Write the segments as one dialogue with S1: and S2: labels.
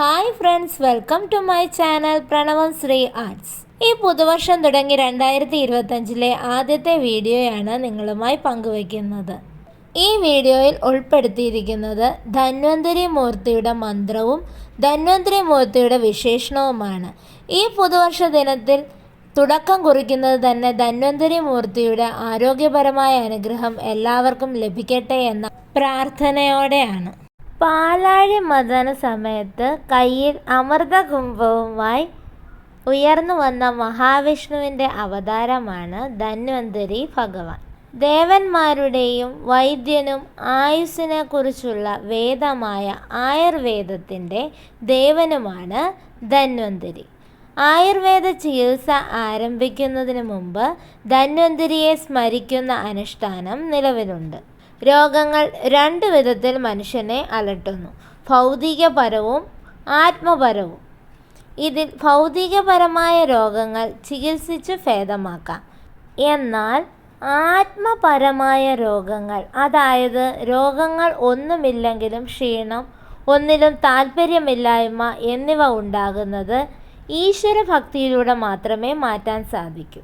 S1: Hi friends welcome to my channel Pranavam Sree arts ഈ പുതുവർഷം തുടങ്ങി രണ്ടായിരത്തി ഇരുപത്തഞ്ചിലെ ആദ്യത്തെ വീഡിയോയാണ് നിങ്ങളുമായി പങ്കുവയ്ക്കുന്നത് ഈ വീഡിയോയിൽ ഉൾപ്പെടുത്തിയിരിക്കുന്നത് ധന്വന്തരി മൂർത്തിയുടെ മന്ത്രവും ധന്വന്തരി മൂർത്തിയുടെ വിശേഷണവുമാണ്. ഈ പുതുവർഷ ദിനത്തിൽ തുടക്കം കുറിക്കുന്നത് തന്നെ ധന്വന്തരി മൂർത്തിയുടെ ആരോഗ്യപരമായ അനുഗ്രഹം എല്ലാവർക്കും ലഭിക്കട്ടെ എന്ന പ്രാർത്ഥനയോടെയാണ്. പാലാഴി മദന സമയത്ത് കയ്യിൽ അമൃതകുംഭവുമായി ഉയർന്നു വന്ന മഹാവിഷ്ണുവിന്റെ അവതാരമാണ് ധന്വന്തരി ഭഗവാൻ. ദേവന്മാരുടെയും വൈദ്യനും ആയുസ്സിനെ കുറിച്ചുള്ള വേദമായ ആയുർവേദത്തിന്റെ ദേവനുമാണ് ധന്വന്തരി. ആയുർവേദ ചികിത്സ ആരംഭിക്കുന്നതിന് മുമ്പ് ധന്വന്തരിയെ സ്മരിക്കുന്ന അനുഷ്ഠാനം നിലവിലുണ്ട്. രോഗങ്ങൾ രണ്ട് വിധത്തിൽ മനുഷ്യനെ അലട്ടുന്നു. ഭൗതികപരവും ആത്മപരവും. ഇതിൽ ഭൗതികപരമായ രോഗങ്ങൾ ചികിത്സിച്ച് ഭേദമാക്കാം. എന്നാൽ ആത്മപരമായ രോഗങ്ങൾ അതായത് രോഗങ്ങൾ ഒന്നുമില്ലെങ്കിലും ക്ഷീണം ഒന്നിലും താല്പര്യമില്ലായ്മ എന്നിവ ഉണ്ടാകുന്നത് ഈശ്വരഭക്തിയിലൂടെ മാത്രമേ മാറ്റാൻ സാധിക്കൂ.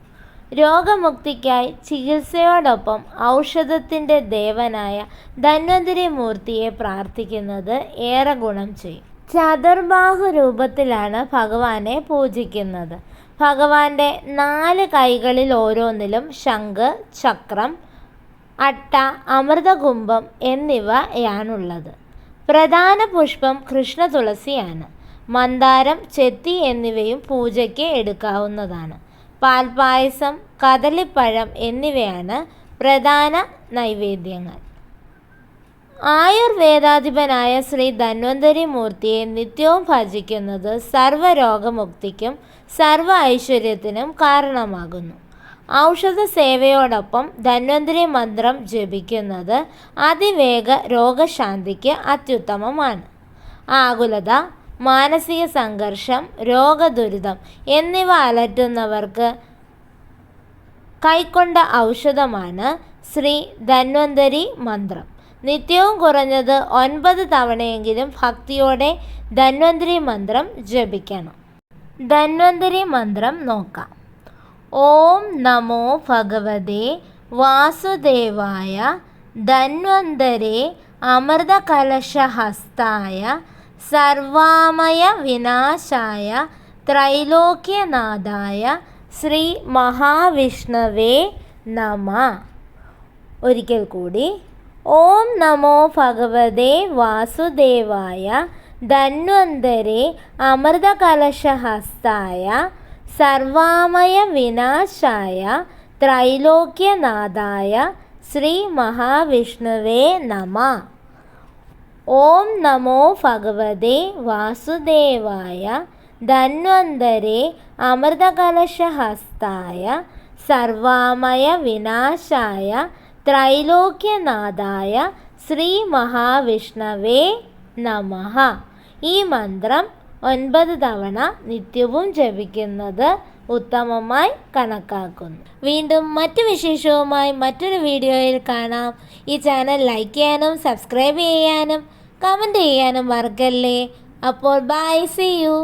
S1: രോഗമുക്തിക്കായി ചികിത്സയോടൊപ്പം ഔഷധത്തിന്റെ ദേവനായ ധന്വന്തിരി മൂർത്തിയെ പ്രാർത്ഥിക്കുന്നത് ഏറെ ഗുണം ചെയ്യും. ചതുർബാഹു രൂപത്തിലാണ് ഭഗവാനെ പൂജിക്കുന്നത്. ഭഗവാന്റെ നാല് കൈകളിൽ ഓരോന്നിലും ശംഖ് ചക്രം അട്ട അമൃതകുംഭം എന്നിവയാണുള്ളത്. പ്രധാന പുഷ്പം കൃഷ്ണ തുളസിയാണ് മന്ദാരം ചെത്തി എന്നിവയും പൂജയ്ക്ക് എടുക്കാവുന്നതാണ്. പാൽപായസം കദളിപ്പഴം എന്നിവയാണ് പ്രധാന നൈവേദ്യങ്ങൾ. ആയുർവേദാധിപനായ ശ്രീ ധന്വന്തരി മൂർത്തിയെ നിത്യവും ഭജിക്കുന്നത് സർവരോഗമുക്തിക്കും സർവ ഐശ്വര്യത്തിനും കാരണമാകുന്നു. ഔഷധ സേവയോടൊപ്പം ധന്വന്തരി മന്ത്രം ജപിക്കുന്നത് അതിവേഗ രോഗശാന്തിക്ക് അത്യുത്തമമാണ്. ആകുലത മാനസിക സംഘർഷം രോഗദുരിതം എന്നിവ അലട്ടുന്നവർക്ക് കൈക്കൊണ്ട ഔഷധമാണ് ശ്രീ ധന്വന്തരി മന്ത്രം. നിത്യവും കുറഞ്ഞത് ഒൻപത് തവണയെങ്കിലും ഭക്തിയോടെ ധന്വന്തരി മന്ത്രം ജപിക്കണം. ധന്വന്തരി മന്ത്രം നോക്കാം. ഓം നമോ ഭഗവതേ വാസുദേവായ ധന്വന്തരേ അമൃതകലശഹസ്തായ സർവാമയ വിനാശായ ത്രൈലോക്യനാഥായ ശ്രീ മഹാവിഷ്ണവേ നമ. ഒരിക്കൽ കൂടി ഓം നമോ ഭഗവതേ വാസുദേവായ ധന്വന്തരെ അമൃതകലശഹസ്തായ സർവാമയ വിനാശായ ത്രൈലോക്യനാഥായ ശ്രീ മഹാവിഷ്ണുവേ നമ. ഓം നമോ ഭഗവതേ വാസുദേവായ ധന്വന്തരേ അമൃതകലശഹസ്തായ സർവാമയ വിനാശായ ത്രൈലോക്യനാഥായ ശ്രീ മഹാവിഷ്ണവേ നമഃ. ഈ മന്ത്രം ഒൻപത് തവണ നിത്യവും ജപിക്കുന്നത് ഉത്തമമായി കണക്കാക്കുന്നു. വീണ്ടും മറ്റു വിശേഷവുമായി മറ്റൊരു വീഡിയോയിൽ കാണാം. ഈ ചാനൽ ലൈക്ക് ചെയ്യാനും സബ്സ്ക്രൈബ് ചെയ്യാനും കമന്റ് ചെയ്യാനും മറക്കല്ലേ. അപ്പോൾ ബൈ സി യു